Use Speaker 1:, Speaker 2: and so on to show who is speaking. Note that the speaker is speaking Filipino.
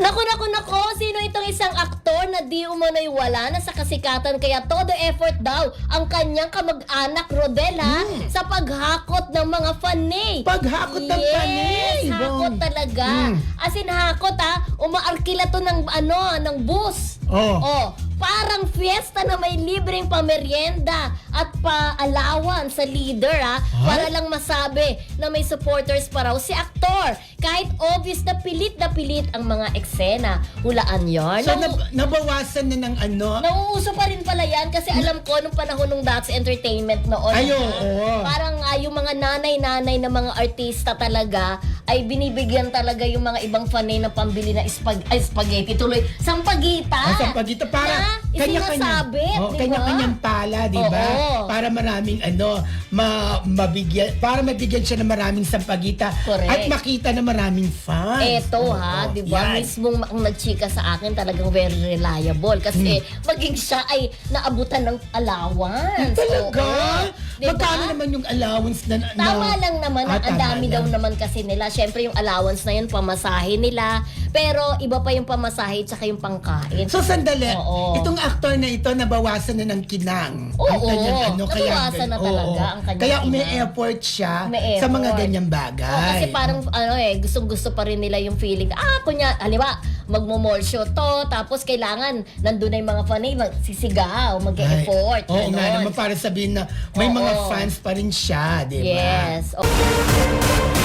Speaker 1: Naku, naku, naku! Sino itong isang aktor na di umano'y wala na sa kasikatan kaya todo effort daw ang kanyang kamag-anak Rodela
Speaker 2: mm.
Speaker 1: sa paghakot ng mga fanay.
Speaker 2: Paghakot yes, ng
Speaker 1: fanay!
Speaker 2: Yes,
Speaker 1: hakot
Speaker 2: Bong.
Speaker 1: talaga.
Speaker 2: Mm.
Speaker 1: As in, hakot ha, umaarkila to ng ano, ng bus.
Speaker 2: Oh.
Speaker 1: oh parang fiesta na may libreng pamerienda at paalawan sa leader ha,
Speaker 2: Ay?
Speaker 1: para lang masabi na may supporters pa raw si aktor. Kahit obvious na pilit na pilit ang mga eksena. Hulaan yarn.
Speaker 2: So, nab- nabawasan na ng ano?
Speaker 1: Nauuso pa rin pala yan kasi alam ko nung panahon ng Dax Entertainment noon.
Speaker 2: Ay,
Speaker 1: ha,
Speaker 2: oo.
Speaker 1: Parang ah, yung mga nanay-nanay na mga artista talaga ay binibigyan talaga yung mga ibang fanay ng pambili na spag ay, spaghetti. Tuloy, sampagita.
Speaker 2: Ang sampagita para
Speaker 1: Na isinasabit,
Speaker 2: oh,
Speaker 1: di ba?
Speaker 2: kanya-kanyang pala, di ba? Para maraming ano, ma, mabigyan, para mabigyan siya ng maraming sampagita
Speaker 1: Correct.
Speaker 2: at makita na maraming fans.
Speaker 1: Eto
Speaker 2: Oo,
Speaker 1: ha, di ba?
Speaker 2: yan.
Speaker 1: Mismong ang nagchika sa akin talagang very reliable kasi
Speaker 2: Hmm.
Speaker 1: maging siya ay naabutan ng allowance.
Speaker 2: Talaga?
Speaker 1: Oo. Di ba?
Speaker 2: Magkano naman yung allowance na, na
Speaker 1: Tama lang naman,
Speaker 2: Ah,
Speaker 1: ang dami daw naman kasi nila. Siyempre yung allowance na yun, pamasahe nila. Pero iba pa yung pamasahe tsaka yung pangkain.
Speaker 2: So sandali,
Speaker 1: Oo.
Speaker 2: itong aktor na ito nabawasan na ng kinang.
Speaker 1: Oo,
Speaker 2: ang kanyang ano,
Speaker 1: nabawasan na
Speaker 2: Oo.
Speaker 1: talaga ang kanyang
Speaker 2: Kaya may
Speaker 1: kinang.
Speaker 2: effort siya
Speaker 1: May
Speaker 2: sa mga ganyang bagay.
Speaker 1: Oh, kasi parang ano eh, gustong gusto pa rin nila yung feeling. Ah, kunya, halimbawa, magmo-mall show to, tapos kailangan nandun na yung mga fanay, magsisigaw, mag-e-effort.
Speaker 2: Oo
Speaker 1: ganon.
Speaker 2: nga naman para sabihin na may
Speaker 1: Oo.
Speaker 2: mga fans pa rin siya, di ba?
Speaker 1: Yes. Oh.